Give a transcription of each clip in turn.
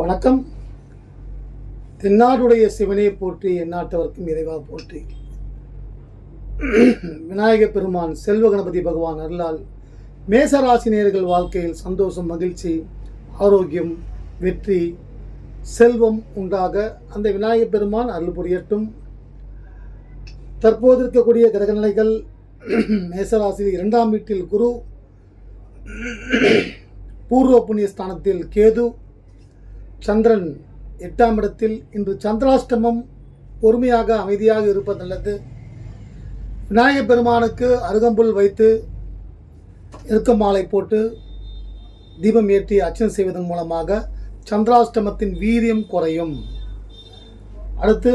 வணக்கம். தென்னாடுடைய சிவனை போற்றி எந்நாட்டவர்க்கும் இறைவா போற்றி. விநாயக பெருமான் செல்வ கணபதி பகவான் அருளால் மேசராசினியர்கள் வாழ்க்கையில் சந்தோஷம் மகிழ்ச்சி ஆரோக்கியம் வெற்றி செல்வம் உண்டாக அந்த விநாயக பெருமான் அருள் புரியட்டும். தற்போது இருக்கக்கூடிய கிரகநிலைகள் மேசராசியில் இரண்டாம் வீட்டில் குரு பூர்வ புண்ணிய ஸ்தானத்தில் கேது சந்திரன் எட்டாம் இடத்தில் இன்று சந்திராஷ்டமம் பொறுமையாக அமைதியாக இருப்பது நல்லது. விநாயகப் பெருமானுக்கு அருகம்புல் வைத்து இறுக்க மாலை போட்டு தீபம் ஏற்றி அர்ச்சனை செய்வதன் மூலமாக சந்திராஷ்டமத்தின் வீரியம் குறையும். அடுத்து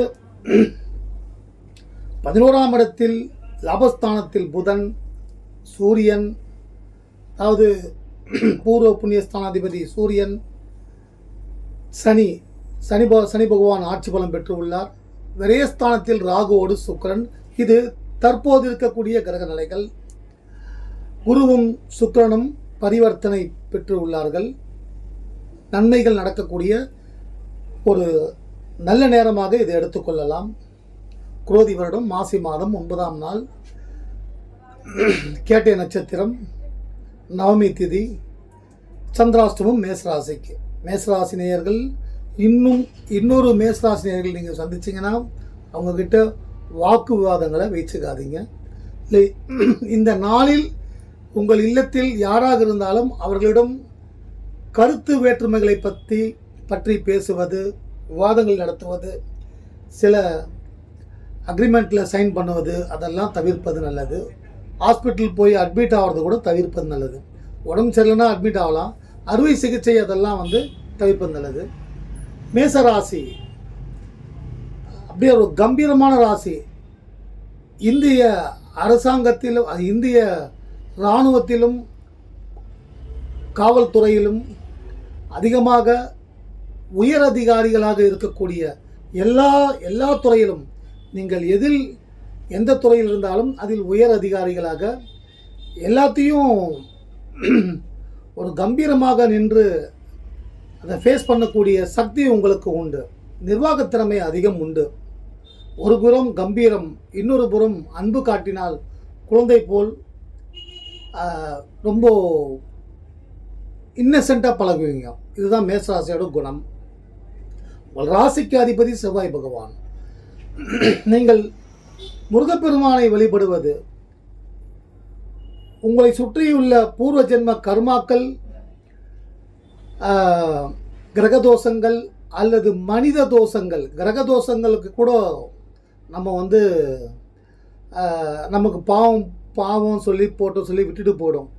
பதினோராம் இடத்தில் லாபஸ்தானத்தில் புதன் சூரியன் அதாவது பூர்வ புண்ணியஸ்தானாதிபதி சூரியன் சனி சனி ப சனி பகவான் ஆட்சி பலம் பெற்றுள்ளார். விரயஸ்தானத்தில் ராகுவோடு சுக்கரன். இது தற்போது இருக்கக்கூடிய கிரக நிலைகள். குருவும் சுக்கரனும் பரிவர்த்தனை பெற்று உள்ளார்கள் நன்மைகள் நடக்கக்கூடிய ஒரு நல்ல நேரமாக இதை எடுத்துக்கொள்ளலாம் குரோதி வருடம் மாசி மாதம் ஒன்பதாம் நாள். கேட்டை நட்சத்திரம் நவமி திதி சந்திராஷ்டமம் மேசராசிக்கு. மேசராசினியர்கள் இன்னும் இன்னொரு மேசராசினியர்கள் நீங்கள் சந்திச்சிங்கன்னா அவங்கக்கிட்ட வாக்கு விவாதங்களை வச்சுக்காதீங்க. இல்லை இந்த நாளில் உங்கள் இல்லத்தில் யாராக இருந்தாலும் அவர்களிடம் கருத்து வேற்றுமைகளை பற்றி பற்றி பேசுவது விவாதங்கள் நடத்துவது சில அக்ரிமெண்ட்டில் சைன் பண்ணுவது அதெல்லாம் தவிர்ப்பது நல்லது. ஹாஸ்பிட்டல் போய் அட்மிட் ஆகிறது கூட தவிர்ப்பது நல்லது. உடம்பு சரியில்லைன்னா அட்மிட் ஆகலாம். அறுவை சிகிச்சை அதெல்லாம் வந்து தவிர்ப்பது நல்லது மேச ராசி அப்படியே ஒரு கம்பீரமான ராசி. இந்திய அரசாங்கத்திலும் அது இந்திய இராணுவத்திலும் காவல்துறையிலும் அதிகமாக உயர் அதிகாரிகளாக இருக்கக்கூடிய எல்லா எல்லா துறையிலும் நீங்கள் எதில் எந்த துறையில் இருந்தாலும் அதில் உயர் அதிகாரிகளாக எல்லாத்தையும் ஒரு கம்பீரமாக நின்று அதை ஃபேஸ் பண்ணக்கூடிய சக்தி உங்களுக்கு உண்டு. நிர்வாகத் திறமை அதிகம் உண்டு. ஒரு புறம் கம்பீரம் இன்னொரு புறம் அன்பு காட்டினால் குழந்தை போல் ரொம்ப இன்னசென்ட்டாக பழகுவீங்க. இதுதான் மேசராசியோட குணம். ராசிக்கு அதிபதி செவ்வாய் பகவான். நீங்கள் முருகப்பெருமானை வழிபடுவது உங்களை சுற்றியுள்ள பூர்வ ஜென்ம கர்மாக்கள் கிரகதோஷங்கள் கிரக தோஷங்கள் அல்லது மனித தோஷங்கள். கிரக தோஷங்களுக்கு கூட நம்ம வந்து நமக்கு பாவம் பாவம் சொல்லி போட்டோம் சொல்லி விட்டுட்டு போடும்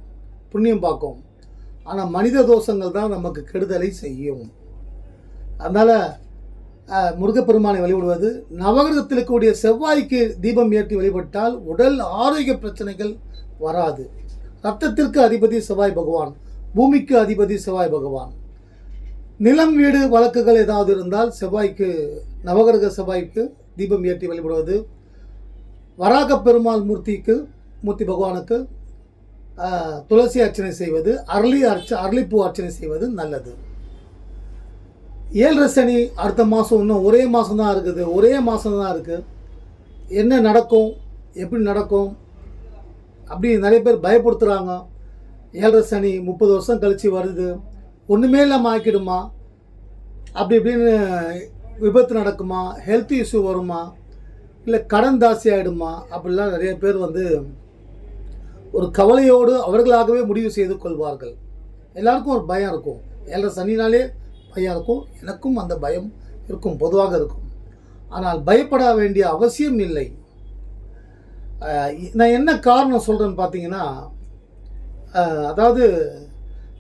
புண்ணியம் பார்க்கும். ஆனால் மனித தோஷங்கள் தான் நமக்கு கெடுதலை செய்யும். அதனால் முருகப்பெருமானை வழிபடுவது நவகிரகத்தில் இருக்கக்கூடிய செவ்வாய்க்கு தீபம் ஏற்றி வழிபட்டால் உடல் ஆரோக்கிய பிரச்சனைகள் வராது. ரத்தத்திற்கு அதிபதி செவ்வாய் பகவான் பூமிக்கு அதிபதி செவ்வாய் பகவான். நிலம் வீடு வழக்குகள் ஏதாவது இருந்தால் செவ்வாய்க்கு நவகிரக செவ்வாய்க்கு தீபம் ஏற்றி வழிபடுவது. வராக பெருமாள் மூர்த்திக்கு மூர்த்தி பகவானுக்கு துளசி அர்ச்சனை செய்வது அரளி அர்ச்ச அரளிப்பூ அர்ச்சனை செய்வது நல்லது. ஏழரை சனி அடுத்த மாதம் இன்னும் ஒரே மாதம் தான் இருக்குது ஒரே மாதம் தான் இருக்குது என்ன நடக்கும் எப்படி நடக்கும் அப்படி நிறைய பேர் பயப்படுத்துகிறாங்க ஏழரை சனி முப்பது வருஷம் கழித்து வருது. ஒன்றுமே இல்லாமல் ஆக்கிடுமா? அப்படி இப்படின்னு விபத்து நடக்குமா? ஹெல்த் இஷ்யூ வருமா? இல்லை கடன் தாசி ஆகிடுமா அப்படிலாம் நிறைய பேர் வந்து ஒரு கவலையோடு அவர்களாகவே முடிவு செய்து கொள்வார்கள். எல்லாருக்கும் ஒரு பயம் இருக்கும். ஏழரை சனினாலே பயம் இருக்கும். எனக்கும் அந்த பயம் இருக்கும். பொதுவாக இருக்கும். ஆனால் பயப்பட வேண்டிய அவசியம் இல்லை. நான் என்ன காரணம் சொல்கிறேன்னு பார்த்தீங்கன்னா அதாவது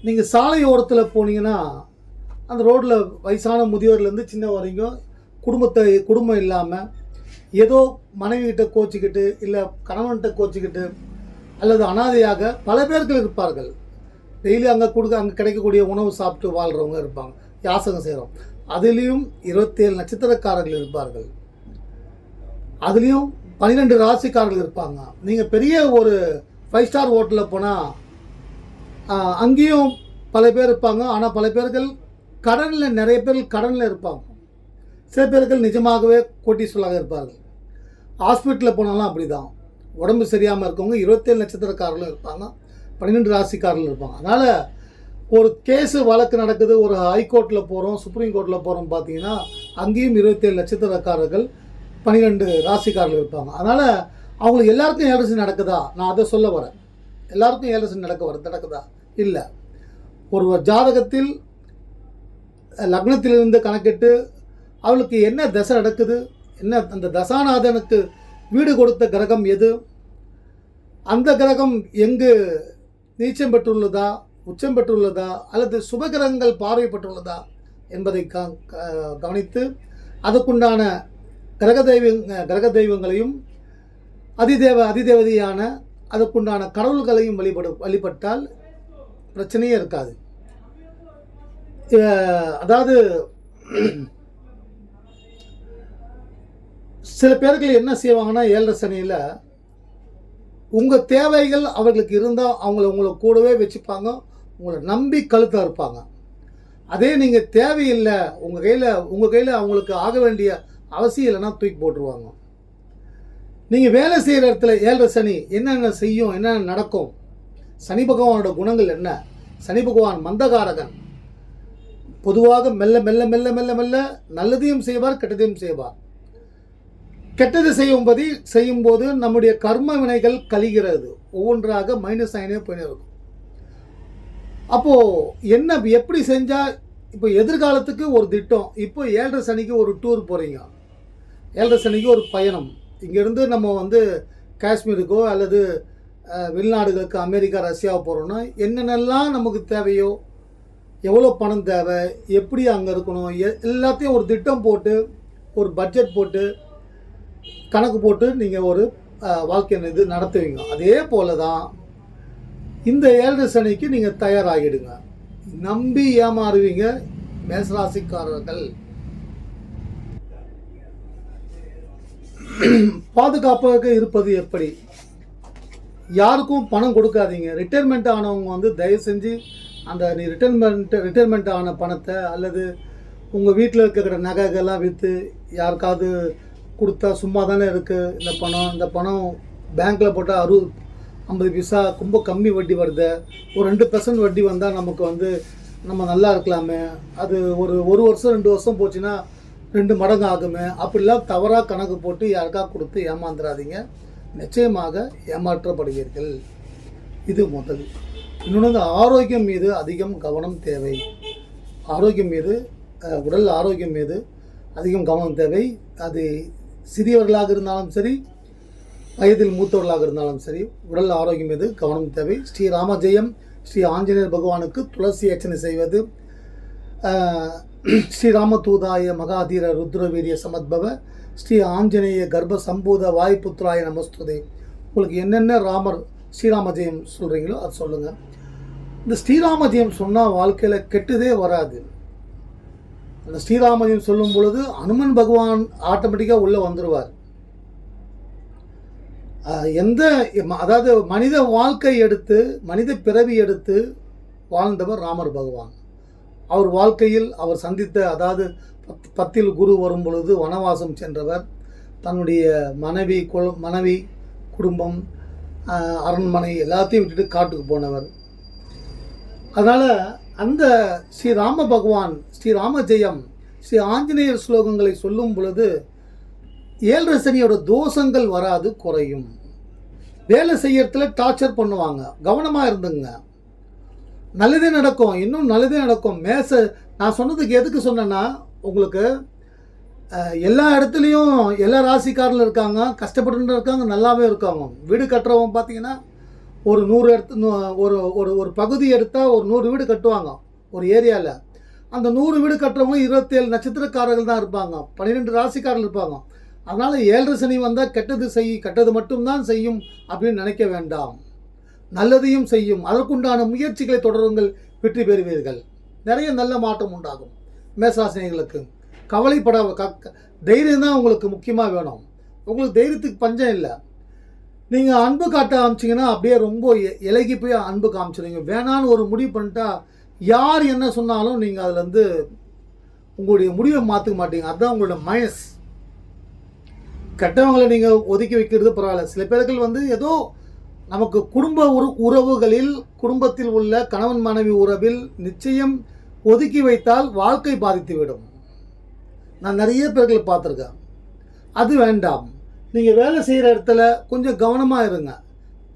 நீங்கள் சாலை ஓரத்தில் போனீங்கன்னா அந்த ரோட்டில் வயசான முதியோர்லேருந்து சின்ன வரைக்கும் குடும்பத்தை குடும்பம் இல்லாமல் ஏதோ மனைவிகிட்ட கோச்சிக்கிட்டு இல்லை கணவன்கிட்ட கோச்சிக்கிட்டு அல்லது அனாதையாக பல பேர்கள் இருப்பார்கள். டெய்லி அங்கே கொடுக்க அங்கே கிடைக்கக்கூடிய உணவு சாப்பிட்டு வாழ்கிறவங்க இருப்பாங்க யாசகம் செய்கிறோம் அதுலேயும் இருபத்தேழு நட்சத்திரக்காரர்கள் இருப்பார்கள். அதுலேயும் பன்னிரெண்டு ராசிக்காரர்கள் இருப்பாங்க. நீங்கள் பெரிய ஒரு ஃபைவ் ஸ்டார் ஹோட்டலில் போனால் அங்கேயும் பல பேர் இருப்பாங்க. ஆனால் பல பேர்கள் கடனில் நிறைய பேர் கடனில் இருப்பாங்க. சில பேர்கள் நிஜமாகவே கோட்டீஸ்வரராக இருப்பார்கள். ஹாஸ்பிட்டலில் போனாலும் அப்படி தான் உடம்பு சரியாமல் இருக்கவங்க இருபத்தேழு நட்சத்திரக்காரர்களும் இருப்பாங்க. பன்னிரெண்டு ராசிக்காரர்களும் இருப்பாங்க. அதனால் ஒரு கேஸு வழக்கு நடக்குது. ஒரு ஹைகோர்ட்டில் போகிறோம் சுப்ரீம் கோர்ட்டில் போகிறோம் பார்த்தீங்கன்னா அங்கேயும் இருபத்தேழு நட்சத்திரக்காரர்கள் பன்னிரெண்டு ராசிக்காரர்கள் இருப்பாங்க. அதனால் அவங்களுக்கு எல்லாருக்கும் ஏழரசி நடக்குதா? நான் அதை சொல்ல வரேன். எல்லாருக்கும் ஏழரசி நடக்க வர நடக்குதா? இல்லை. ஒரு ஜாதகத்தில் லக்னத்திலிருந்து கணக்கிட்டு அவளுக்கு என்ன தசை நடக்குது? என்ன அந்த தசாநாதனுக்கு வீடு கொடுத்த கிரகம் எது? அந்த கிரகம் எங்கு நீச்சம் பெற்றுள்ளதா? உச்சம் பெற்றுள்ளதா? அல்லது சுபகிரகங்கள் பார்வைப்பட்டுள்ளதா என்பதை க க- கவனித்து அதுக்குண்டான கிரக தெய்வ கிரக தெய்வங்களையும் அதிதேவ அதிதேவதையான அதுக்குண்டான கடவுள்களையும் வழிபடு வழிபட்டால் பிரச்சனையே இருக்காது. அதாவது சில பேர்கள் என்ன செய்வாங்கன்னா ஏழரை சனியில் உங்கள் தேவைகள் அவர்களுக்கு இருந்தால் அவங்கள உங்களை கூடவே வச்சுப்பாங்க உங்களை நம்பி கழுத்தாக இருப்பாங்க. அதே நீங்கள் தேவையில்லை உங்கள் கையில் உங்கள் கையில் அவங்களுக்கு ஆக வேண்டிய அவசியம் இல்லைன்னா தூக்கி போட்டுருவாங்க. நீங்கள் வேலை செய்கிற இடத்துல ஏழரை சனி என்னென்ன செய்யும் என்னென்ன நடக்கும் சனி பகவானோட குணங்கள் என்ன? சனி பகவான் மந்தகாரகன். பொதுவாக மெல்ல மெல்ல மெல்ல மெல்ல மெல்ல நல்லதையும் செய்வார் கெட்டதையும் செய்வார். கெட்டது செய்யும்படி செய்யும்போது நம்முடைய கர்ம வினைகள் கழிகிறது. ஒவ்வொன்றாக மைனஸ் ஆகினே போயினே இருக்கும். அப்போது என்ன எப்படி செஞ்சால் இப்போ எதிர்காலத்துக்கு ஒரு திட்டம். இப்போ ஏழரை சனிக்கு ஒரு டூர் போகிறீங்க ஏழரை சனிக்கு ஒரு பயணம். இங்கேருந்து நம்ம வந்து காஷ்மீருக்கோ அல்லது வெளிநாடுகளுக்கு அமெரிக்கா ரஷ்யாவை போகிறோன்னா என்னென்னலாம் நமக்கு தேவையோ எவ்வளோ பணம் தேவை எப்படி அங்கே இருக்கணும் எ- எல்லாத்தையும் ஒரு திட்டம் போட்டு ஒரு பட்ஜெட் போட்டு கணக்கு போட்டு நீங்கள் ஒரு வாழ்க்கை இது நடத்துவீங்க. அதே போல தான் இந்த ஏழரை சனிக்கு நீங்கள் தயாராகிடுங்க. நம்பி ஏமாறுவீங்க மேசராசிக்காரர்கள். பாதுகாப்பாக இருப்பது எப்படி? யாருக்கும் பணம் கொடுக்காதீங்க. ரிட்டைர்மெண்ட் ஆனவங்க வந்து தயவு செஞ்சு அந்த நீ ரிட்டைர்மெண்ட் ரிட்டைர்மெண்ட் ஆன பணத்தை அல்லது உங்கள் வீட்டில் இருக்கிற நகைகள்லாம் விற்று யாருக்காவது கொடுத்தா சும்மா தானே இருக்குது இந்த பணம் இந்த பணம் பேங்க்கில் போட்டால் அறுபது ஐம்பது பைசா ரொம்ப கம்மி வட்டி வருது. ஒரு ரெண்டு பர்சன்ட் வட்டி வந்தால் நமக்கு வந்து நம்ம நல்லா இருக்கலாமே. அது ஒரு ஒரு வருஷம் ரெண்டு வருஷம் போச்சுன்னா ரெண்டு மடங்கு ஆகுமே. அப்படிலாம் தவறாக கணக்கு போட்டு யாருக்கா கொடுத்து ஏமாந்துடாதீங்க நிச்சயமாக ஏமாற்றப்படுவீர்கள். இது முதல். இன்னொன்று ஆரோக்கியம் மீது அதிகம் கவனம் தேவை. ஆரோக்கியம் மீது உடல் ஆரோக்கியம் மீது அதிகம் கவனம் தேவை. அது சிறியவர்களாக இருந்தாலும் சரி வயதில் மூத்தவர்களாக இருந்தாலும் சரி உடல் ஆரோக்கியம் மீது கவனம் தேவை. ஸ்ரீ ராமஜெயம் ஸ்ரீ ஆஞ்சநேயர் பகவானுக்கு துளசி அர்ச்சனை செய்வது ஸ்ரீ ராமதூதாய மகாதீர ருத்ரவீரிய சமத்பவ ஸ்ரீ ஆஞ்சநேய கர்ப்ப சம்பூத வாய்ப்புத்ராய நமஸ்துதே. உங்களுக்கு என்னென்ன ராமர் ஸ்ரீராம ஜெயம் சொல்கிறீங்களோ அது சொல்லுங்கள் இந்த ஸ்ரீராம ஜெயம் சொன்னால் வாழ்க்கையில் கெட்டதே வராது. அந்த ஸ்ரீராம ஜெயம் சொல்லும் பொழுது அனுமன் பகவான் ஆட்டோமேட்டிக்காக உள்ளே வந்துடுவார் எந்த அதாவது மனித வாழ்க்கை எடுத்து மனித பிறவி எடுத்து வாழ்ந்தவர் ராமர் பகவான். அவர் வாழ்க்கையில் அவர் சந்தித்த அதாவது பத்- பத்தில் குரு வரும் பொழுது வனவாசம் சென்றவர். தன்னுடைய மனைவி குல மனைவி குடும்பம் அரண்மனை எல்லாத்தையும் விட்டுட்டு காட்டுக்கு போனவர். அதனால் அந்த ஸ்ரீ ராம பகவான் ஸ்ரீராம ஜெயம் ஸ்ரீ ஆஞ்சநேயர் ஸ்லோகங்களை சொல்லும் பொழுது ஏழரை சனியோட தோஷங்கள் வராது குறையும். வேலை செய்யறதுல டார்ச்சர் பண்ணுவாங்க. கவனமாக இருந்துங்க. நல்லதே நடக்கும் இன்னும் நல்லதே நடக்கும். மேச நான் சொன்னதுக்கு எதுக்கு சொன்னேன்னா உங்களுக்கு எல்லா இடத்துலையும் எல்லா ராசிக்காரில் இருக்காங்க கஷ்டப்பட்டு இருக்காங்க நல்லாவே இருக்காங்க. வீடு கட்டுறவங்க பார்த்தீங்கன்னா ஒரு நூறு இடத்து ஒரு ஒரு ஒரு பகுதி எடுத்தால் ஒரு நூறு வீடு கட்டுவாங்க ஒரு ஏரியாவில் அந்த நூறு வீடு கட்டுறவங்க இருபத்தேழு நட்சத்திரக்காரர்கள் தான் இருப்பாங்க பன்னிரெண்டு ராசிக்காரர்கள் இருப்பாங்க. அதனால் ஏழரை சனி வந்தால் கெட்டது செய் கெட்டது மட்டும்தான் செய்யும் அப்படின்னு நினைக்க வேண்டாம். நல்லதையும் செய்யும். அதற்குண்டான முயற்சிகளை தொடருங்கள் வெற்றி பெறுவீர்கள். நிறைய நல்ல மாற்றம் உண்டாகும். மேசராசினிகளுக்கு கவலைப்பட க தைரியம் தான் உங்களுக்கு முக்கியமாக வேணும். உங்களுக்கு தைரியத்துக்கு பஞ்சம் இல்லை. நீங்கள் அன்பு காட்ட ஆரம்பிச்சிங்கன்னா அப்படியே ரொம்ப எ- இலகி போய் அன்பு காமிச்சிடுங்க வேணான்னு ஒரு முடிவு பண்ணிட்டா யார் என்ன சொன்னாலும் நீங்கள் அதில் வந்து உங்களுடைய முடிவை மாற்றிக்க மாட்டீங்க. அதுதான் உங்களோட மைனஸ் கெட்டவங்களை நீங்கள் ஒதுக்கி வைக்கிறது பரவாயில்ல. சில பேர்கள் வந்து ஏதோ நமக்கு குடும்ப உறு உறவுகளில் குடும்பத்தில் உள்ள கணவன் மனைவி உறவில் நிச்சயம் ஒதுக்கி வைத்தால் வாழ்க்கை பாதித்துவிடும். நான் நிறைய பேர்களை பார்த்துருக்கேன். அது வேண்டாம். நீங்கள் வேலை செய்கிற இடத்துல கொஞ்சம் கவனமாக இருங்க.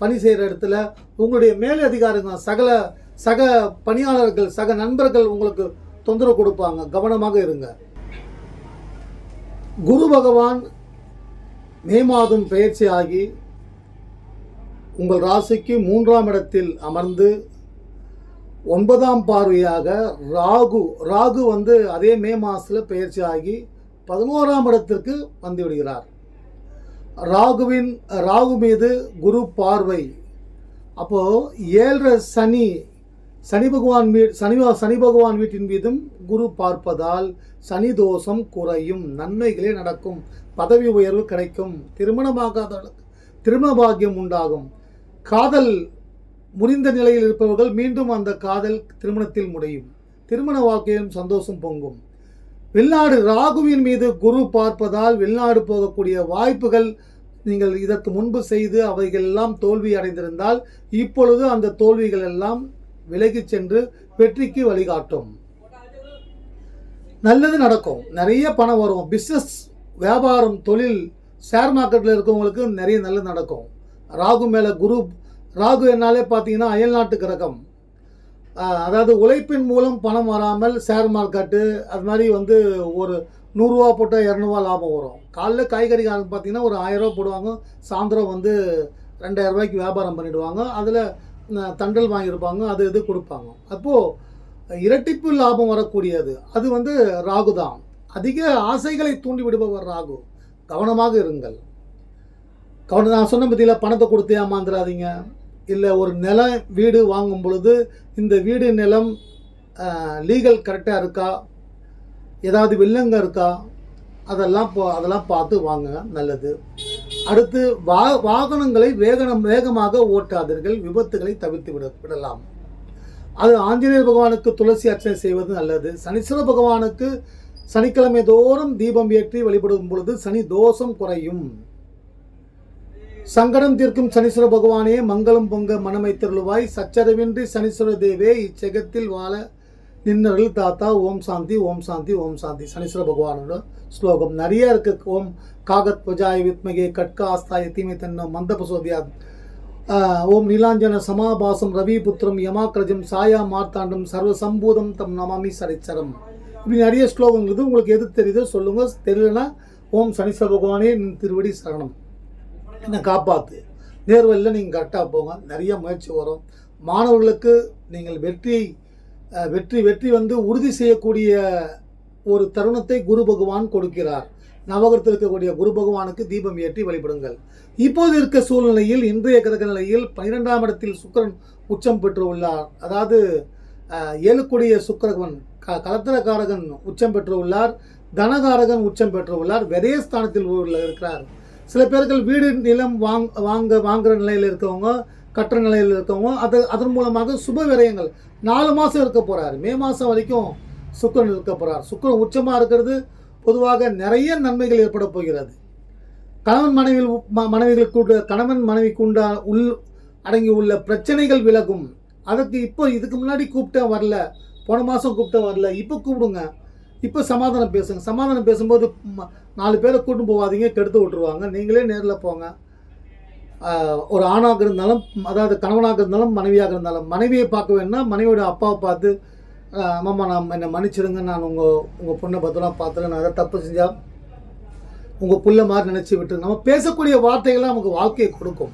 பணி செய்கிற இடத்துல உங்களுடைய மேல் அதிகாரிங்க சகல சக பணியாளர்கள் சக நண்பர்கள் உங்களுக்கு தொந்தரவு கொடுப்பாங்க. கவனமாக இருங்க. குரு பகவான் மே மாதம் பயிற்சி ஆகி உங்கள் ராசிக்கு மூன்றாம் இடத்தில் அமர்ந்து ஒன்பதாம் பார்வையாக ராகு ராகு வந்து அதே மே மாதத்தில் பயிற்சி ஆகி பதினோராம் இடத்திற்கு வந்து விடுகிறார். ராகுவின் ராகு மீது குரு பார்வை. அப்போது ஏழரை சனி சனி பகவான் வீ சனி சனி பகவான் வீட்டின் மீதும் குரு பார்ப்பதால் சனி தோஷம் குறையும் நன்மைகளே நடக்கும் பதவி உயர்வு கிடைக்கும் திருமணமாகாத திருமண பாக்கியம் உண்டாகும். காதல் முறிந்த நிலையில் இருப்பவர்கள் மீண்டும் அந்த காதல் திருமணத்தில் முடியும். திருமண வாழ்க்கையிலும் சந்தோஷம் பொங்கும். வெளிநாடு ராகுவின் மீது குரு பார்ப்பதால் வெளிநாடு போகக்கூடிய வாய்ப்புகள் நீங்கள் இதற்கு முன்பு செய்து அவைகள் எல்லாம் தோல்வி அடைந்திருந்தால் இப்பொழுது அந்த தோல்விகள் எல்லாம் விலகிச் சென்று வெற்றிக்கு வழிகாட்டும். நல்லது நடக்கும். நிறைய பணம் வரும். பிஸ்னஸ் வியாபாரம் தொழில் ஷேர் மார்க்கெட்டில் இருக்கவங்களுக்கு நிறைய நல்லது நடக்கும். ராகு மேலே குரு ராகு என்னாலே பார்த்தீங்கன்னா அயல்நாட்டு கிரகம். அதாவது உழைப்பின் மூலம் பணம் வராமல் ஷேர் மார்க்கெட்டு அது மாதிரி வந்து ஒரு நூறுரூவா போட்டால் இரநூறுவா லாபம் வரும். காலைல காய்கறி பார்த்தீங்கன்னா ஒரு ஆயிரரூவா போடுவாங்க. சாயந்தரம் வந்து ரெண்டாயிரம் ரூபாய்க்கு வியாபாரம் பண்ணிவிடுவாங்க அதில் தண்டல் வாங்கியிருப்பாங்க. அது இது கொடுப்பாங்க. அப்போது இரட்டிப்பு லாபம் வரக்கூடியது. அது வந்து ராகு தான் அதிக ஆசைகளை தூண்டி விடுபவர் ராகு. கவனமாக இருங்கள். கவனம் நான் சொன்ன பற்றியில் பணத்தை கொடுத்து ஏமாந்துடாதீங்க இல்லை ஒரு நிலம் வீடு வாங்கும் பொழுது இந்த வீடு நிலம் லீகல் கரெக்டாக இருக்கா? ஏதாவது வில்லங்க இருக்கா? அதெல்லாம் அதெல்லாம் பார்த்து வாங்குங்க நல்லது. அடுத்து வா வாகனங்களை வேகனம் வேகமாக ஓட்டாதீர்கள் விபத்துகளை தவிர்த்து விட விடலாம். அது ஆஞ்சநேயர் பகவானுக்கு துளசி அர்ச்சனை செய்வது நல்லது. சனீஸ்வர பகவானுக்கு சனிக்கிழமை தோறும் தீபம் ஏற்றி வழிபடும் பொழுது சனி தோஷம் குறையும். சங்கடம் தீர்க்கும் சனீஸ்வர பகவானே மங்களம் பொங்க மனமை சச்சரவின்றி சனீஸ்வர தேவே இச்செகத்தில் வாழ நின்னர்கள் தாத்தா. ஓம் சாந்தி ஓம் சாந்தி ஓம் சாந்தி. சனீஸ்வர பகவானோட ஸ்லோகம். நிறைய இருக்கு. ஓம் காகத் பஜாய் வித்மகே கட்கா ஆஸ்தாய தீமை தன்னோ மந்த பசோதியா ஓம் நீலாஞ்சன சமாபாசம் ரவி புத்திரம் யமாக்கிரஜம் சாயா மார்த்தாண்டம் சர்வ சம்பூதம் தம் நமாமி சரிச்சரம். இப்படி நிறைய ஸ்லோகம் இருக்குது உங்களுக்கு எது தெரியுதோ சொல்லுங்க. தெரியலனா ஓம் சனீஸ்வர பகவானே நின் திருவடி சரணம். என்னை காப்பாற்று நேர்வழியில் நீங்கள் கரெக்டாக போங்க. நிறைய முயற்சி வரும். மாணவர்களுக்கு நீங்கள் வெற்றியை வெற்றி வெற்றி வந்து உறுதி செய்யக்கூடிய ஒரு தருணத்தை குரு பகவான் கொடுக்கிறார். நவகரத்தில் இருக்கக்கூடிய குரு பகவானுக்கு தீபம் ஏற்றி வழிபடுங்கள். இப்போது இருக்க சூழ்நிலையில் இன்றைய கிரக நிலையில் பன்னிரெண்டாம் இடத்தில் சுக்கிரன் உச்சம் பெற்று உள்ளார். அதாவது ஏழுக்குடிய சுக்கரகன் க கலத்திரக்காரகன் உச்சம் பெற்று உள்ளார். தனகாரகன் உச்சம் பெற்று உள்ளார். விரயஸ்தானத்தில் உள்ள இருக்கிறார். சில பேர்கள் வீடு நிலம் வாங் வாங்க வாங்குகிற நிலையில் இருக்கவங்க கட்டுற நிலையில் இருக்கவங்க அது அதன் மூலமாக சுப விரயங்கள். நாலு மாதம் இருக்க போகிறார் மே மாதம் வரைக்கும் சுக்கரன் இருக்க போகிறார் சுக்கரன் உச்சமாக இருக்கிறது. பொதுவாக நிறைய நன்மைகள் ஏற்பட போகிறது. கணவன் மனைவி மனைவிகளுக்கு கணவன் மனைவிக்கு உண்டா உள் அடங்கி உள்ள பிரச்சனைகள் விலகும். அதுக்கு இப்போ இதுக்கு முன்னாடி கூப்பிட்டேன் வரல. போன மாதம் கூப்பிட்டேன் வரல. இப்போ கூப்பிடுங்க. இப்போ சமாதானம் பேசுங்க. சமாதானம் பேசும்போது நாலு பேரை கூட்டு போகாதீங்க கெடுத்து விட்டுருவாங்க. நீங்களே நேரில் போங்க. ஒரு ஆணாக இருந்தாலும் அதாவது கணவனாக இருந்தாலும் மனைவியாக இருந்தாலும் மனைவியை பார்க்க வேணும்னா மனைவியோட அப்பாவை பார்த்து ஆஹ் மாமா நான் என்னை மன்னிச்சிடுங்க. நான் உங்கள் உங்கள் பொண்ணை பத்திரம் பார்த்துருங்க நான் அதை தப்பு செஞ்சால் உங்கள் புள்ள மாதிரி நினச்சி விட்டு நம்ம பேசக்கூடிய வார்த்தைகள்லாம் நமக்கு வாழ்க்கையை கொடுக்கும்.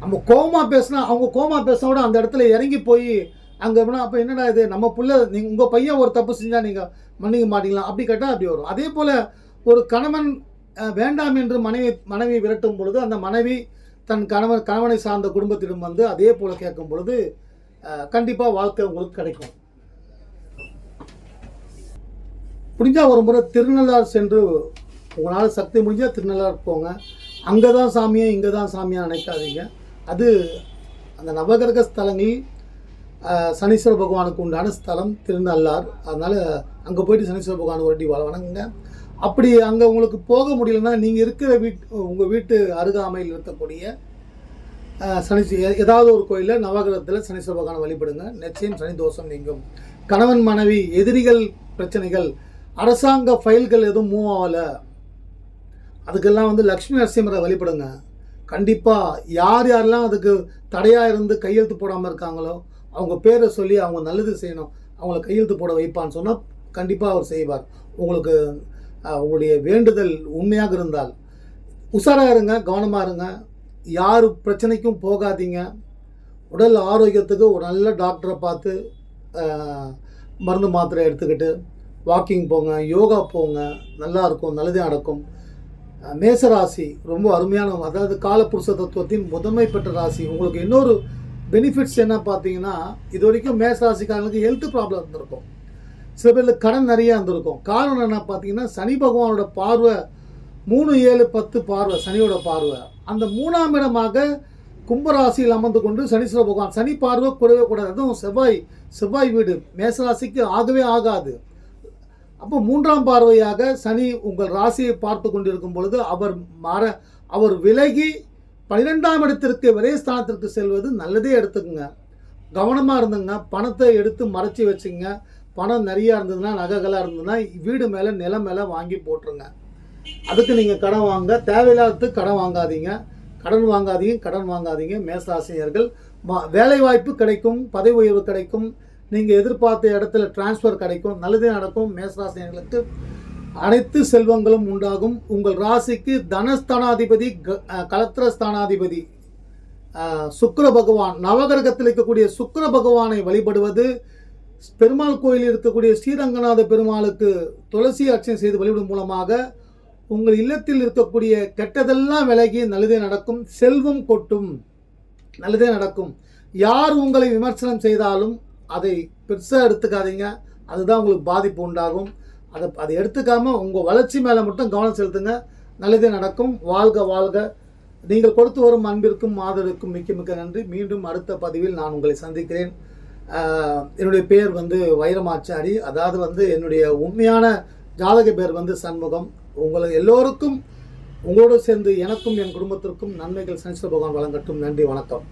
நம்ம கோமா பேசினா அவங்க கோமா பேசினா கூட அந்த இடத்துல இறங்கி போய் அங்கே எப்படின்னா அப்போ என்னடா இது? நம்ம பிள்ளை நீங்கள் உங்கள் பையன் ஒரு தப்பு செஞ்சால் நீங்கள் மன்னிக்க மாட்டீங்களா? அப்படி கேட்டால் அப்படி வரும். அதே போல் ஒரு கணவன் வேண்டாம் என்று மனைவி மனைவி விரட்டும் பொழுது அந்த மனைவி தன் கணவன் கணவனை சார்ந்த குடும்பத்திடம் வந்து அதே போல் கேட்கும் பொழுது கண்டிப்பாக வாழ்க்கை உங்களுக்கு கிடைக்கும். முடிஞ்சால் ஒரு முறை திருநள்ளார் சென்று உங்களால் சக்தி முடிஞ்சால் திருநள்ளார் போங்க. அங்கே தான் சாமியை இங்கே தான் சாமியாக நினைக்காதீங்க. அது அந்த நவகிரக ஸ்தலங்களில் சனீஸ்வர பகவானுக்கு உண்டான ஸ்தலம் திருநள்ளார் அதனால் அங்கே போயிட்டு சனீஸ்வர பகவான் ஒரு வாழ வணங்குங்க. அப்படி அங்கே உங்களுக்கு போக முடியலன்னா நீங்கள் இருக்கிற வீட் உங்கள் வீட்டு அருகாமையில் இருக்கக்கூடிய சனி ஏதாவது ஒரு கோயிலில் நவகிரகத்தில் சனீஸ்வர பகவானை வழிபடுங்க. நிச்சயம் சனி தோஷம் நீங்கும். கணவன் மனைவி எதிரிகள் பிரச்சனைகள் அரசாங்க ஃபைல்கள் எதுவும் மூவ் ஆகலை. அதுக்கெல்லாம் வந்து லக்ஷ்மி நரசிம்மரை வழிபடுங்க. கண்டிப்பாக யார் யாரெல்லாம் அதுக்கு தடையாக இருந்து கையெழுத்து போடாமல் இருக்காங்களோ அவங்க பேரை சொல்லி அவங்க நல்லது செய்யணும் அவங்கள கையெழுத்து போட வைப்பான்னு சொன்னால் கண்டிப்பாக அவர் செய்வார். உங்களுக்கு உங்களுடைய வேண்டுதல் உண்மையாக இருந்தால் உஷாராக இருங்க கவனமாக இருங்க. யார் பிரச்சனைக்கும் போகாதீங்க. உடல் ஆரோக்கியத்துக்கு ஒரு நல்ல டாக்டரை பார்த்து மருந்து மாத்திரை எடுத்துக்கிட்டு வாக்கிங் போங்க யோகா போங்க நல்லா இருக்கும் நல்லதே நடக்கும். மேசராசி மேச ராசி ரொம்ப அருமையான அதாவது காலப்புருஷ தத்துவத்தின் முதன்மை பெற்ற ராசி. உங்களுக்கு இன்னொரு பெனிஃபிட்ஸ் என்ன பார்த்தீங்கன்னா இது வரைக்கும் மேசராசிக்காரங்களுக்கு ஹெல்த் ப்ராப்ளம் இருந்திருக்கும். சில பேருக்கு கடன் நிறையா இருந்திருக்கும். காரணம் என்ன பார்த்தீங்கன்னா சனி பகவானோட பார்வை மூணு ஏழு பத்து பார்வை சனியோட பார்வை. அந்த மூணாம் இடமாக கும்பராசியில் அமர்ந்து கொண்டு சனீஸ்வர பகவான் சனி பார்வை கூடவே கூடாது. அதுவும் செவ்வாய் செவ்வாய் வீடு. மேசராசிக்கு ஆகவே ஆகாது. அப்போ மூன்றாம் பார்வையாக சனி உங்கள் ராசியை பார்த்து கொண்டிருக்கும் பொழுது அவர் மாற அவர் விலகி பன்னிரெண்டாம் இடத்திற்கு விரயஸ்தானத்திற்கு செல்வது நல்லதே எடுத்துக்குங்க. கவனமாக இருந்துங்க. பணத்தை எடுத்து மறைச்சி வச்சுங்க. பணம் நிறையா இருந்ததுன்னா நகைகளாக இருந்ததுன்னா வீடு மேலே நிலம் மேலே வாங்கி போட்டுருங்க. அதுக்கு நீங்கள் கடன் வாங்க. தேவையில்லாததுக்கு கடன் வாங்காதீங்க. கடன் வாங்காதீங்க. கடன் வாங்காதீங்க. மேசாசிரியர்கள் மா வேலை வாய்ப்பு கிடைக்கும். பதவி உயர்வு கிடைக்கும். நீங்கள் எதிர்பார்த்த இடத்துல டிரான்ஸ்ஃபர் கிடைக்கும். நல்லதே நடக்கும். மேசராசினியர்களுக்கு அனைத்து செல்வங்களும் உண்டாகும். உங்கள் ராசிக்கு தனஸ்தானாதிபதி க- கலத்திரஸ்தானாதிபதி. சுக்கர பகவான் நவகிரகத்தில் இருக்கக்கூடிய சுக்கர பகவானை வழிபடுவது பெருமாள் கோயிலில் இருக்கக்கூடிய ஸ்ரீரங்கநாத பெருமாளுக்கு துளசி அர்ச்சனை செய்து வழிபடும் மூலமாக உங்கள் இல்லத்தில் இருக்கக்கூடிய கெட்டதெல்லாம் விலகி நல்லதே நடக்கும். செல்வம் கொட்டும். நல்லதே நடக்கும். யார் உங்களை விமர்சனம் செய்தாலும் அதை பெருசாக எடுத்துக்காதீங்க. அதுதான் உங்களுக்கு பாதிப்பு உண்டாகும். அதை அதை எடுத்துக்காமல் உங்கள் வளர்ச்சி மேலே மட்டும் கவனம் செலுத்துங்க. நல்லதே நடக்கும். வாழ்க வாழ்க. நீங்கள் கொடுத்து வரும் அன்பிற்கும் ஆதரவுக்கும் மிக்க மிக்க நன்றி. மீண்டும் அடுத்த பதிவில் நான் உங்களை சந்திக்கிறேன். என்னுடைய பேர் வந்து வைரமாச்சாரி. அதாவது வந்து என்னுடைய உண்மையான ஜாதக பேர் வந்து சண்முகம். உங்களை எல்லோருக்கும் உங்களோடு சேர்ந்து எனக்கும் என் குடும்பத்திற்கும் நன்மைகள். சனீஸ்வர பகவான் வழங்கட்டும். நன்றி வணக்கம்.